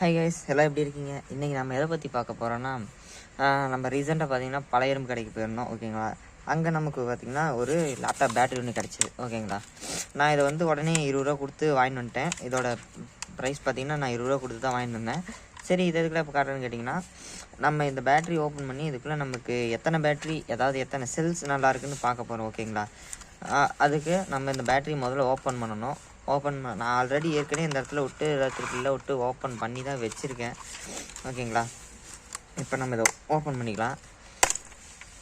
Hi guys எல்லாம் எப்படி இருக்கீங்க? இன்றைக்கி நம்ம எதை பற்றி பார்க்க போகிறோன்னா நம்ம ரீசெண்டாக பார்த்தீங்கன்னா பழைய கடைக்கு போயிருந்தோம் ஓகேங்களா? அங்கே நமக்கு பார்த்தீங்கன்னா ஒரு லேப்டாப் பேட்டரி ஒன்று கிடச்சிது ஓகேங்களா? நான் இதை வந்து உடனே இருபது ரூபா கொடுத்து வாங்கிட்டு வந்துட்டேன். இதோட ப்ரைஸ் பார்த்தீங்கன்னா நான் இருபது ரூபா கொடுத்து தான் வாங்கிட்டு வந்தேன். சரி இது எதுக்குள்ள இப்போ காட்டுறேன்னு கேட்டிங்கன்னா நம்ம இந்த பேட்டரி ஓப்பன் பண்ணி இதுக்குள்ளே நமக்கு எத்தனை பேட்டரி ஏதாவது எத்தனை செல்ஸ் நல்லா இருக்குன்னு பார்க்க போகிறோம் ஓகேங்களா? அதுக்கு நம்ம இந்த பேட்டரி முதல்ல ஓப்பன் பண்ணணும். ஓப்பன் பண்ண நான் ஆல்ரெடி ஏற்கனவே இந்த இடத்துல விட்டு இடத்துக்குள்ளே விட்டு ஓப்பன் பண்ணி தான் வச்சுருக்கேன் ஓகேங்களா இப்போ நம்ம இதை ஓப்பன் பண்ணிக்கலாம்.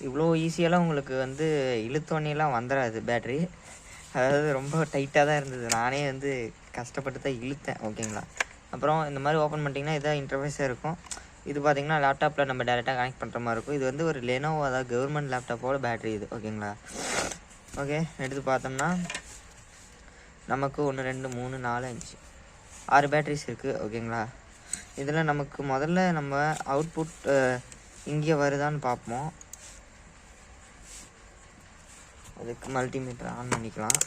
இவ்வளோ ஈஸியெல்லாம் உங்களுக்கு வந்து இழுத்தோன்னெலாம் வந்துடாது பேட்ரி அதாவது ரொம்ப டைட்டாக தான் இருந்தது. நானே வந்து கஷ்டப்பட்டு தான் இழுத்தேன். ஓகேங்களா அப்புறம் இந்த மாதிரி ஓப்பன் பண்ணிட்டீங்கன்னா இதாக இன்டர்ஃபேஸாக இருக்கும். இது பார்த்தீங்கன்னா லேப்டாப்பில் நம்ம டேரெக்டாக கனெக்ட் பண்ணுற மாதிரி இருக்கும். இது வந்து ஒரு லெனோவோ அதாவது கவர்மெண்ட் லேப்டாப்போட பேட்ரி இது. ஓகேங்களா ஓகே எடுத்து பார்த்தோம்னா நமக்கு ஒன்று ரெண்டு மூணு நாலு அஞ்சு. ஆறு பேட்ரிஸ் இருக்குது ஓகேங்களா இதில் நமக்கு முதல்ல நம்ம அவுட்புட் இங்கே வருதான்னு பார்ப்போம். அதுக்கு மல்டிமீட்டர் ஆன் பண்ணிக்கலாம்.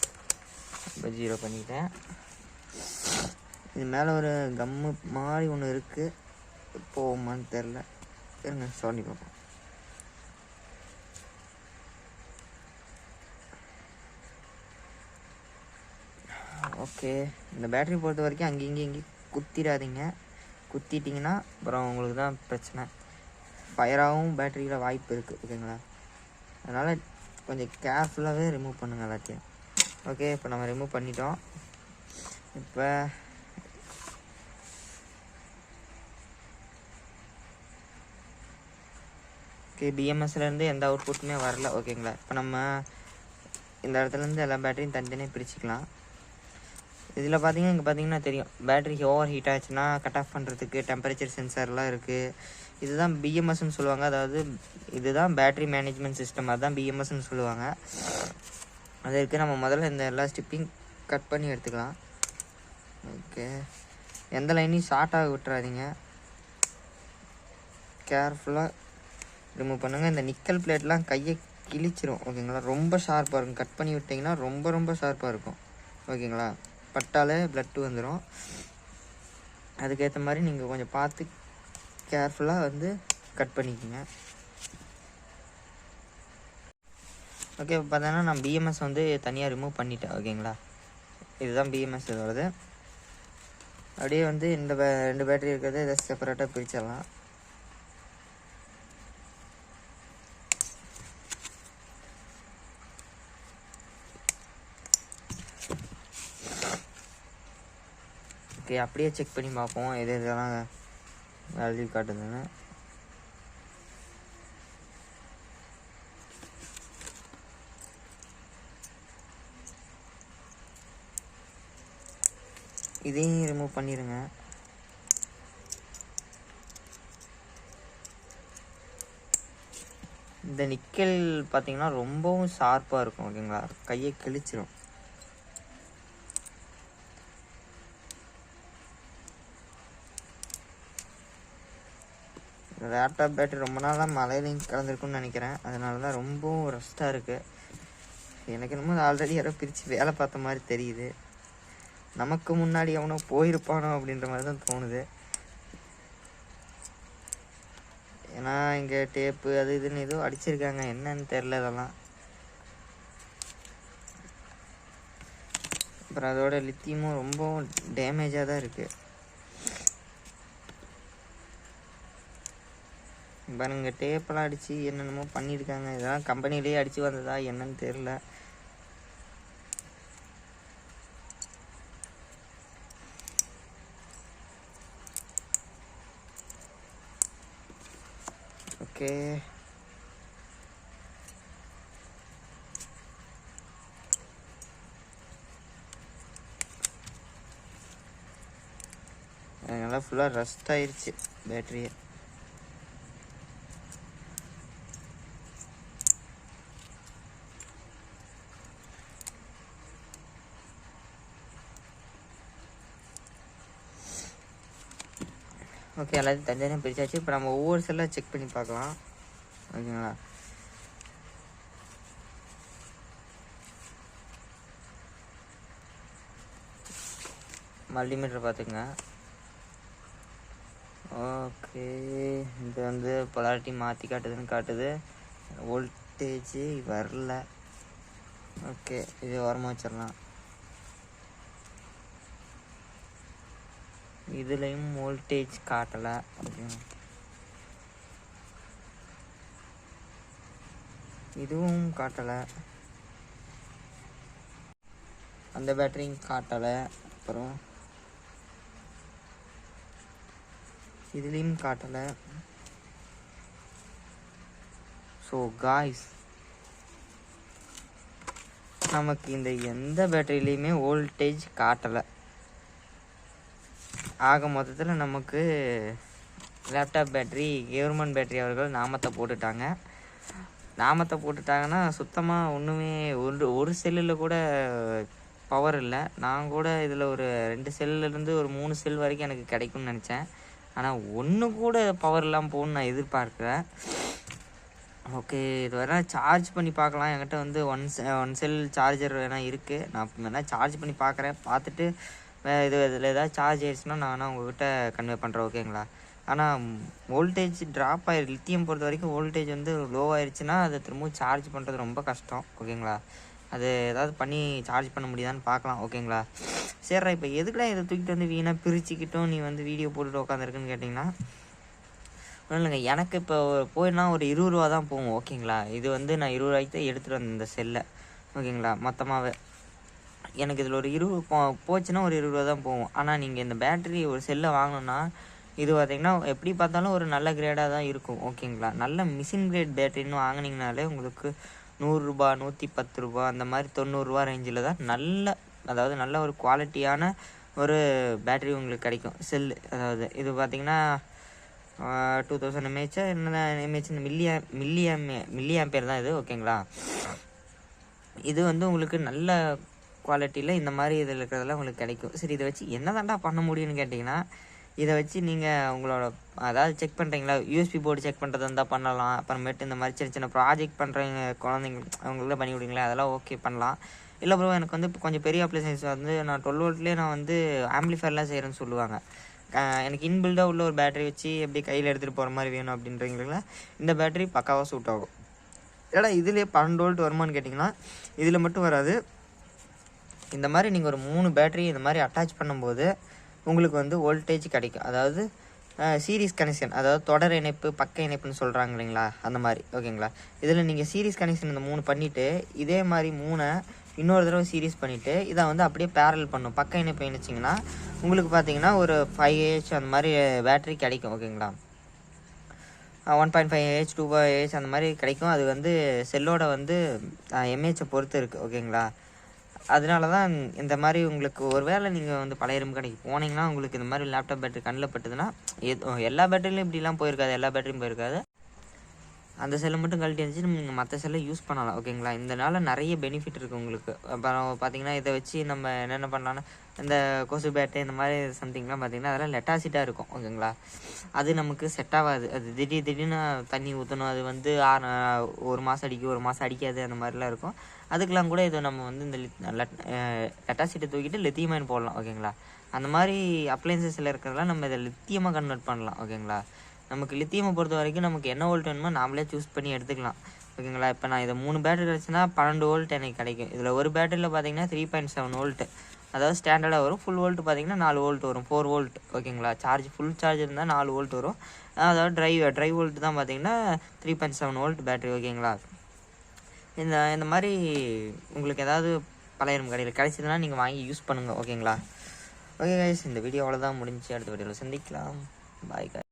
இப்போ ஜீரோ பண்ணிட்டேன். இது மேலே ஒரு கம்மு மாதிரி ஒன்று இருக்குது போகுமான்னு தெரில இருங்க சொல்லி பார்ப்போம். ஓகே. இந்த பேட்டரி பொறுத்த வரைக்கும் அங்கே இங்கே இங்கே குத்திடாதீங்க. குத்திட்டிங்கன்னா அப்புறம் உங்களுக்கு தான் பிரச்சனை. ஃபயராகவும் பேட்டரியில் வாய்ப்பு இருக்குது ஓகேங்களா அதனால் கொஞ்சம் கேர்ஃபுல்லாகவே ரிமூவ் பண்ணுங்கள் எல்லாத்தையும். ஓகே இப்போ நம்ம ரிமூவ் பண்ணிட்டோம். இப்போ ஓகே பிஎம்எஸ்லேருந்து எந்த அவுட்புட்டுமே வரல ஓகேங்களா இப்போ நம்ம இந்த இடத்துலேருந்து எல்லா பேட்டரியும் தனித்தனியாக பிரிச்சுக்கலாம். இதில் பார்த்தீங்கன்னா இங்கே பார்த்தீங்கன்னா தெரியும். பேட்டரி ஓவர் ஹீட் ஆச்சுன்னா கட் ஆஃப் பண்ணுறதுக்கு டெம்பரேச்சர் சென்சார்லாம் இருக்குது இதுதான் பிஎம்எஸ்ன்னு சொல்லுவாங்க. அதாவது இதுதான் பேட்டரி மேனேஜ்மெண்ட் சிஸ்டம் அதுதான் பிஎம்எஸ்ன்னு சொல்லுவாங்க. அதற்கு நம்ம முதல்ல இந்த எல்லா ஸ்டிப்பிங் கட் பண்ணி எடுத்துக்கலாம். ஓகே எந்த லைனையும் ஷார்ட் ஆக விட்டுறாதீங்க. கேர்ஃபுல்லாக ரிமூவ் பண்ணுங்கள் இந்த நிக்கல் பிளேட்லாம் கையை கிழிச்சிரும். ஓகேங்களா ரொம்ப ஷார்ப்பாக இருக்கும். கட் பண்ணி விட்டிங்கன்னா ரொம்ப ரொம்ப ஷார்ப்பாக இருக்கும். ஓகேங்களா பட்டாலே ப்ளட்டு வந்துடும் அதுக்கேற்ற மாதிரி நீங்கள் கொஞ்சம் பார்த்து கேர்ஃபுல்லாக வந்து கட் பண்ணிக்கோங்க. ஓகே இப்போ பார்த்தீங்கன்னா நான் பிஎம்எஸ் வந்து தனியாக ரிமூவ் பண்ணிட்டேன் ஓகேங்களா இதுதான் பிஎம்எஸ் இதோடது. அப்படியே வந்து இந்த ரெண்டு பேட்டரி இருக்கிறத இதை செப்பரேட்டாக பிரிச்சிடலாம். ஓகே அப்படியே செக் பண்ணி பார்ப்போம். எது இதெல்லாம் வேல்யூ காட்டுதுன்னு. இதையும் ரிமூவ் பண்ணிடுங்க இந்த நிக்கல் பார்த்தீங்கன்னா ரொம்பவும் ஷார்ப்பாக இருக்கும் ஓகேங்களா கையை இந்த லேப்டாப் பேட்டரி ரொம்ப நாளாக மழையிலையும் கலந்துருக்குன்னு நினைக்கிறேன். அதனால தான் ரொம்பவும் ரஸ்ட்டாக இருக்குது எனக்கு என்னமோ ஆல்ரெடி யாரோ பிரித்து வேலை பார்த்த மாதிரி தெரியுது. நமக்கு முன்னாடி அவனோ போயிருப்பானோ அப்படின்ற மாதிரி தான் தோணுது. ஏன்னா இங்கே டேப்பு அது இதுன்னு ஏதோ அடிச்சிருக்காங்க. என்னன்னு தெரில இதெல்லாம் அப்புறம் அதோட லித்தியமும் ரொம்பவும் டேமேஜாக தான் இருக்குது பாருங்க டேப்பெல்லாம் அடித்து என்னென்னமோ பண்ணியிருக்காங்க. இதெல்லாம் கம்பெனிலேயே அடித்து வந்ததா என்னன்னு தெரில ஓகே நல்லா ஃபுல்லாக ரஸ்ட் ஆயிடுச்சு பேட்டரியை ஓகே எல்லாத்தையும் தனித்தனியாக பிரிச்சாச்சு. இப்போ நம்ம ஒவ்வொரு செல்லாக செக் பண்ணி பார்க்கலாம். ஓகேங்களா? மல்டிமீட்டர் பார்த்துக்குங்க. ஓகே இது வந்து பொலாரிட்டி மாற்றி காட்டுதுன்னு காட்டுது. வோல்டேஜ் வரல. ஓகே இது ஓரமாக வச்சிடலாம். இதுலேயும் வோல்டேஜ் காட்டலை. இதுவும் காட்டலை. அந்த பேட்டரியும் காட்டலை. அப்புறம் இதுலேயும் காட்டலை. ஸோ காய்ஸ் நமக்கு இந்த எந்த பேட்டரியிலையுமே வோல்டேஜ் காட்டலை. ஆக மொத்தத்தில் நமக்கு லேப்டாப் பேட்ரி கவர்மெண்ட் பேட்டரி அவர்கள் நாமத்தை போட்டுட்டாங்க. நாமத்தை போட்டுட்டாங்கன்னா சுத்தமாக ஒன்றுமே ஒரு ஒரு செல்லில் கூட பவர் இல்லை. நான் கூட இதில் ஒரு ரெண்டு செல்லுலேருந்து ஒரு மூணு செல் வரைக்கும் எனக்கு கிடைக்கும்னு நினச்சேன். ஆனால் ஒன்று கூட பவர் இல்லாமல் போகணும்னு நான் எதிர்பார்க்குறேன் ஓகே இது வேணால் சார்ஜ் பண்ணி பார்க்கலாம். என்கிட்ட வந்து ஒன் செ ஒன் செல் சார்ஜர் வேணால் இருக்குது நான் வேணால் சார்ஜ் பண்ணி பார்க்குறேன். பார்த்துட்டு வேறு இது இதில் ஏதாவது சார்ஜ் ஆயிடுச்சுன்னா நான் ஆனால் உங்ககிட்ட கன்வே பண்ணுறேன் ஓகேங்களா ஆனால் வோல்டேஜ் ட்ராப் ஆயிரு லித்தியம் பொறுத்த வரைக்கும் வோல்டேஜ் வந்து லோ ஆயிடுச்சுன்னா அதை திரும்பவும் சார்ஜ் பண்ணுறது ரொம்ப கஷ்டம் ஓகேங்களா அது ஏதாவது பண்ணி சார்ஜ் பண்ண முடியுதான்னு பார்க்கலாம் ஓகேங்களா சரிடா இப்போ எதுக்குடா இதை தூக்கிட்டு வந்து வீணாக பிரிச்சுக்கிட்டும் நீ வந்து வீடியோ போட்டுட்டு உட்காந்துருக்குன்னு கேட்டிங்கன்னா ஒன்றும் இல்லைங்க. எனக்கு இப்போ போயினா ஒரு இருபது ரூபா தான் போகும் ஓகேங்களா இது வந்து நான் இருபது ரூபாய்க்கு தான் எடுத்துகிட்டு வந்தேன் இந்த செல்லை ஓகேங்களா மொத்தமாகவே எனக்கு இதில் ஒரு இருபது போ போச்சுன்னா ஒரு இருபது ரூபா தான் போகும். ஆனால் நீங்கள் இந்த பேட்டரி ஒரு செல்லை வாங்கணுன்னா இது பார்த்தீங்கன்னா எப்படி பார்த்தாலும் ஒரு நல்ல கிரேடாக தான் இருக்கும். ஓகேங்களா நல்ல மிஷின் கிரேட் பேட்டரின்னு வாங்கினீங்கனாலே உங்களுக்கு நூறுரூபா நூற்றி பத்து ரூபா அந்த மாதிரி தொண்ணூறுரூவா ரேஞ்சில் தான் நல்ல அதாவது நல்ல ஒரு குவாலிட்டியான ஒரு பேட்டரி உங்களுக்கு கிடைக்கும். செல்லு அதாவது இது பார்த்தீங்கன்னா டூ தௌசண்ட் எம்ஏஹெச்சா என்ன எம்ஏஹெச் மில்லி மில்லி மில்லியம் பேர் தான் இது ஓகேங்களா இது வந்து உங்களுக்கு நல்ல குவாலிட்டியில் இந்த மாதிரி இதில் இருக்கிறதெல்லாம் உங்களுக்கு கிடைக்கும். சரி இதை வச்சு என்ன தாண்டா பண்ண முடியும்னு கேட்டிங்கன்னா இதை வச்சு நீங்கள் உங்களோட அதாவது செக் பண்ணுறீங்களா யூஎஸ்பி போர்டு செக் பண்ணுறது இருந்தால் பண்ணலாம். அப்புறமேட்டு இந்த மாதிரி சின்ன சின்ன ப்ராஜெக்ட் பண்ணுறவங்க குழந்தைங்க அவங்களுக்கு பண்ணி விடுங்களேன் அதெல்லாம் ஓகே பண்ணலாம். இல்லை ப்ரோ எனக்கு வந்து கொஞ்சம் பெரிய அப்ளிகேஷன்ஸ் வந்து நான் டுவெல் வோல்ட்லேயே நான் வந்து ஆம்பிளிஃபயர்லாம் செய்கிறேன்னு சொல்லுவாங்க. எனக்கு இன்பில்டாக உள்ள ஒரு பேட்டரி வச்சு எப்படி கையில் எடுத்துகிட்டு போகிற மாதிரி வேணும் அப்படின்றீங்களா? இந்த பேட்டரி பக்காவாக சூட் ஆகும். ஏடா இதுலேயே பன்னெண்டு வோல்ட் வருமான்னு கேட்டிங்கன்னா இதில் மட்டும் வராது. இந்த மாதிரி நீங்கள் ஒரு மூணு பேட்டரி இந்த மாதிரி அட்டாச் பண்ணும்போது உங்களுக்கு வந்து வோல்டேஜ் கிடைக்கும். அதாவது சீரீஸ் கனெக்ஷன் அதாவது தொடர் இணைப்பு பக்க இணைப்புன்னு சொல்கிறாங்க இல்லைங்களா? அந்த மாதிரி ஓகேங்களா? இதில் நீங்கள் சீரீஸ் கனெக்ஷன் இந்த மூணு பண்ணிவிட்டு இதே மாதிரி மூணை இன்னொரு தடவை சீரீஸ் பண்ணிவிட்டு இதை வந்து அப்படியே பேரல் பண்ணும். பக்க இணைப்பு இணைச்சிங்கன்னா உங்களுக்கு பார்த்தீங்கன்னா ஒரு ஃபைவ் ஏஹெச் அந்த மாதிரி பேட்டரி கிடைக்கும் ஓகேங்களா? One point five AH two AH அந்த மாதிரி கிடைக்கும். அது வந்து செல்லோட வந்து எம்ஏஹெச்சை பொறுத்து இருக்குது ஓகேங்களா? அதனால தான் இந்த மாதிரி உங்களுக்கு ஒரு வேளை நீங்கள் வந்து பழைய இரும்பு கடைக்கு போனீங்கன்னா உங்களுக்கு இந்த மாதிரி லேப்டாப் பேட்டரி கண்ணில் பட்டுதுன்னா எது எல்லா பேட்டரிலையும் இப்படிலாம் போயிருக்காது எல்லா பேட்டரியும் போயிருக்காது. அந்த செல்லை மட்டும் கழட்டி இருந்துச்சு. நீங்கள் மற்ற செல்லை யூஸ் பண்ணலாம். ஓகேங்களா இதனால் நிறைய பெனிஃபிட் இருக்குது உங்களுக்கு. அப்புறம் பார்த்தீங்கன்னா இதை வச்சு நம்ம என்னென்ன பண்ணலாம்னா இந்த கொசு பேட்டு இந்த மாதிரி சம்திங்லாம் பார்த்தீங்கன்னா அதெல்லாம் லெட்டாசிட்டாக இருக்கும். ஓகேங்களா அது நமக்கு செட் ஆகாது. அது திடீர் திடீர்னு தண்ணி ஊற்றணும் அது வந்து ஆறு ஒரு மாதம் அடிக்கும் ஒரு மாதம் அடிக்காது. அந்த மாதிரிலாம் இருக்கும். அதுக்கெலாம் கூட இதை நம்ம வந்து இந்த லெட்டாசிட்டை தூக்கிட்டு லித்தியமாயின் போடலாம். ஓகேங்களா அந்த மாதிரி அப்ளைன்சஸில் இருக்கிறதெல்லாம் நம்ம இதை லித்தியமாக கன்வெர்ட் பண்ணலாம். ஓகேங்களா நமக்கு லித்தியமை பொறுத்த வரைக்கும் நமக்கு என்ன வோல்ட் வேணுமோ நாமளே சூஸ் பண்ணி எடுத்துக்கலாம். ஓகேங்களா? இப்போ நான் இதை மூணு பேட்டரி கிடச்சுன்னா பன்னெண்டு வோல்ட் எனக்கு கிடைக்கும். இதில் ஒரு பேட்டரியில் பார்த்தீங்கன்னா த்ரீ பாயிண்ட் செவன் வோல்ட்டு அதாவது ஸ்டாண்டர்டாக வரும். ஃபுல் வோல்ட் பார்த்தீங்கன்னா நாலு வோல்ட் வரும். ஃபோர் வோல்ட் ஓகேங்களா? சார்ஜ் ஃபுல் சார்ஜ் இருந்தால் நாலு வோல்ட் வரும். அதாவது ட்ரை ட்ரை வோல்ட் தான் பார்த்தீங்கன்னா three point seven volt battery ஓகேங்களா? இந்த இந்த மாதிரி உங்களுக்கு ஏதாவது பழைய கடையில் கிடைச்சதுன்னா நீங்கள் வாங்கி யூஸ் பண்ணுங்கள் ஓகேங்களா? ஓகே கைஸ் இந்த வீடியோ அவ்வளோதான் முடிஞ்சு அடுத்த வீடியோவில் சந்திக்கலாம். பாய்